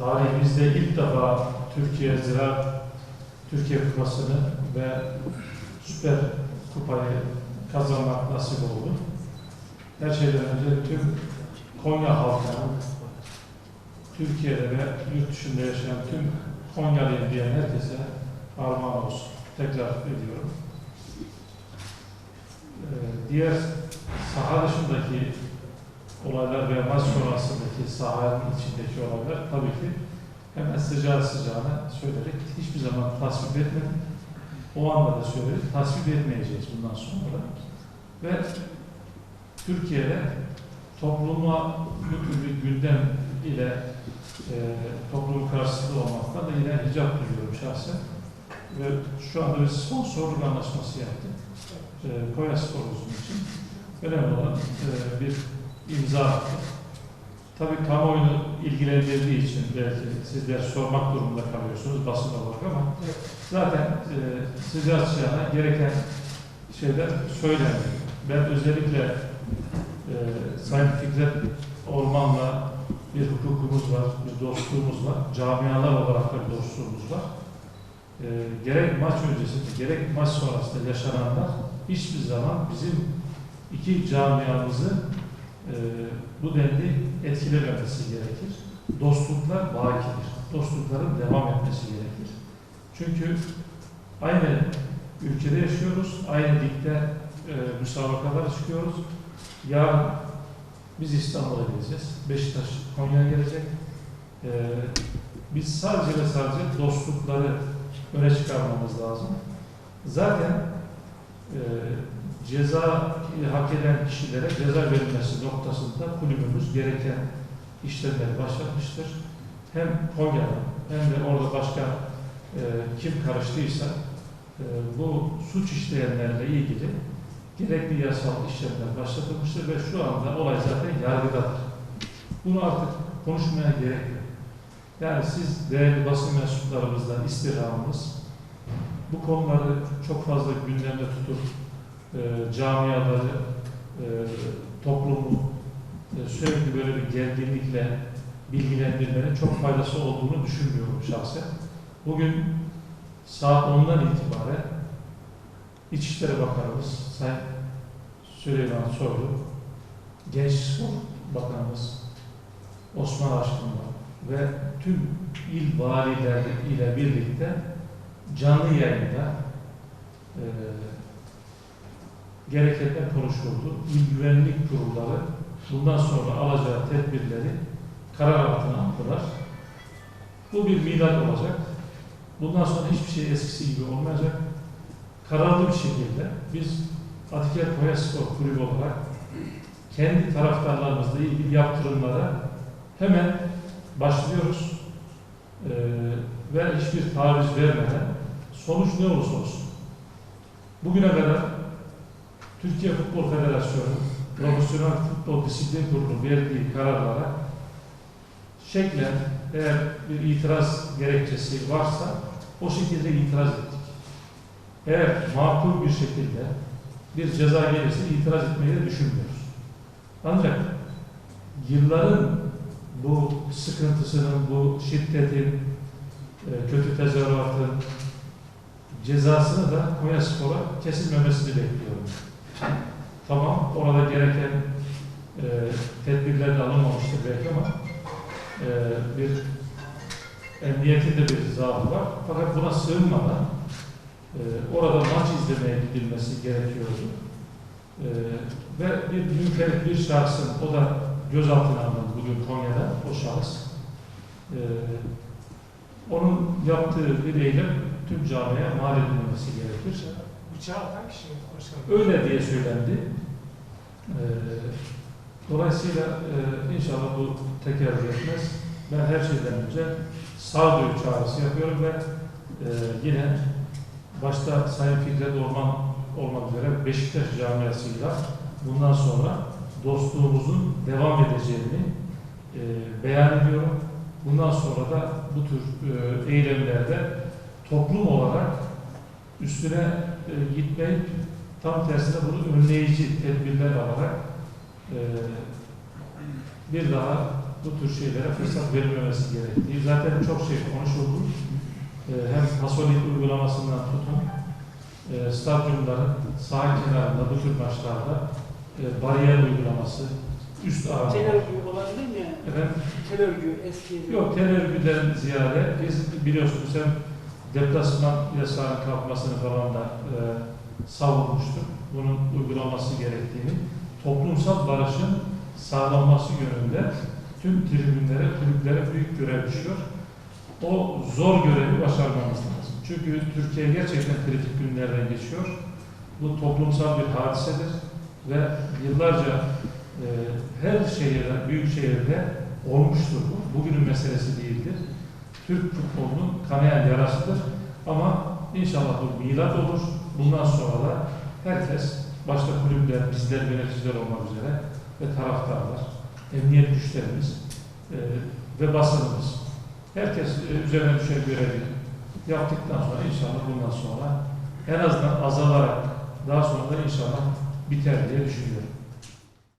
tarihimizde ilk defa Türkiye Ziraat Türkiye Kupası'nı ve Süper Kupayı kazanmak nasip oldu. Her şeyden önce tüm Konya halkına, Türkiye'de ve yurt dışında yaşayan tüm Konyalıyım diyen herkese armağan olsun. Tekrar ediyorum. Ee, diğer saha dışındaki olaylar ve maç sonrasındaki sahanın içindeki olaylar tabii ki hemen sıcağı sıcağına söyleyerek hiçbir zaman tasvip etmedim. O anda da söyledik, tasvip etmeyeceğiz bundan sonra. Ve Türkiye'de topluma bir gündem ile e, toplumun karşısında olmaktan da yine hicap duyuyorum şahsen. Ve şu anda bir sponsorluk anlaşması yaptık. E, Konya Spor'umuzun için. Önemli olan e, bir imza attı. Tabii kamuoyunu ilgilendirdiği için belki sizler sormak durumunda kalıyorsunuz basın olarak ama zaten e, sıcağı sıcağına gereken şeyler söylendi. Ben özellikle e, Sayın Fikret Orman'la bir hukukumuz var, bir dostluğumuz var. Camialar olarak da bir dostluğumuz var. E, gerek maç öncesinde, gerek maç sonrasında yaşananlar hiçbir zaman bizim iki camiamızı e, bu denli etkilememesi gerekir. Dostluklar bakidir. Dostlukların devam etmesi gerekir. Çünkü aynı ülkede yaşıyoruz, aynı ligde e, müsabakalar çıkıyoruz. Yarın biz İstanbul'a gideceğiz. Beşiktaş Konya'ya gelecek. E, biz sadece ve sadece dostlukları öne çıkarmamız lazım. Zaten e, ceza hak eden kişilere ceza verilmesi noktasında kulübümüz gereken işlemleri başlatmıştır. Hem Konya'da hem de orada başka e, kim karıştıysa e, bu suç işleyenlerle ilgili gerekli yasal işlemler başlatılmıştır ve şu anda olay zaten yargıdadır. Bunu artık konuşmaya gerek yok. Yani siz değerli basın mensuplarımızdan istirhamımız bu konuları çok fazla gündemde tutup e, camiaları, e, toplumu e, sürekli böyle bir gerginlikle bilgilendirmenin çok faydası olduğunu düşünmüyorum şahsen. Bugün saat 10'dan itibaren İçişleri Bakanımız Sayın Süleyman Soylu, Genç Spor Bakanımız Osman Aşkın'la ve tüm il valileri ile birlikte canlı yayında e, gerekenler konuşuldu. İl güvenlik kurulları bundan sonra alacağı tedbirleri karar altına aldılar. Bu bir milat olacak. Bundan sonra hiçbir şey eskisi gibi olmayacak. Kararlı bir şekilde biz Atiker Konya Spor Kulübü olarak kendi taraftarlarımızla ilgili yaptırımlara hemen başlıyoruz. Ee, ve hiçbir taviz vermeden sonuç ne olursa olsun. Bugüne kadar Türkiye Futbol Federasyonu Profesyonel Futbol Disiplin Kurulu verdiği kararlara şeklen eğer bir itiraz gerekçesi varsa o şekilde itiraz ettik. Eğer makul bir şekilde bir ceza gelirse itiraz etmeyi de düşünmüyoruz. Ancak yılların bu sıkıntısının, bu şiddetin, e, kötü tezahüratın cezasını da Konya Spor'a kesilmemesini bekliyorum. Tamam, orada gereken e, tedbirler de alınmamıştır belki ama e, bir emniyetin de bir zaafı var. Fakat buna sığınmadan e, orada maç izlemeye gidilmesi gerekiyordu. E, ve bir münferit bir şahsın, o da gözaltına alındı bugün Konya'da, o şahıs. E, onun yaptığı bir eylem tüm camiye mal edilmemesi gerekir. Bıçağı atan kişi mi başkanım? Öyle diye söylendi. Ee, dolayısıyla e, inşallah bu tekerrür etmez. Ben her şeyden önce sağduyu çağrısı yapıyorum ve e, yine başta Sayın Fikret Orman olmak üzere Beşiktaş camiasıyla bundan sonra dostluğumuzun devam edeceğini e, beyan ediyorum. Bundan sonra da bu tür e, eylemlerde toplum olarak üstüne e, gitmeyip tam tersine bunu önleyici tedbirler alarak e, bir daha bu tür şeylere fırsat verilmemesi gerektiği. Zaten çok şey konuşuldu. Ee, hem pasolik uygulamasından tutun, e, stadyumların saha kenarında bu tür maçlarda e, bariyer uygulaması, üst ağırlık. Tel örgü olabilir mi yani? Efendim, Tel örgü eski. Yok tel örgüden ziyade biz biliyorsunuz hem deplasman yasağının kalkmasını falan da e, savunmuştuk. Bunun uygulanması gerektiğini. Toplumsal barışın sağlanması yönünde tüm tribünlere, kulüplere büyük görev düşüyor. O zor görevi başarmamız lazım. Çünkü Türkiye gerçekten kritik günlerden geçiyor. Bu toplumsal bir hadisedir ve yıllarca e, her şehirde, büyük şehirde olmuştur bu. Bugünün meselesi değildir. Türk futbolunun kanayan yarasıdır. Ama inşallah bu milat olur. Bundan sonra da herkes, başta kulüpler, bizler, yöneticiler olmak üzere ve taraftarlar, emniyet güçlerimiz e, ve basınımız. Herkes e, üzerine düşen görevi yaptıktan sonra inşallah bundan sonra en azından azalarak daha sonra da inşallah biter diye düşünüyorum.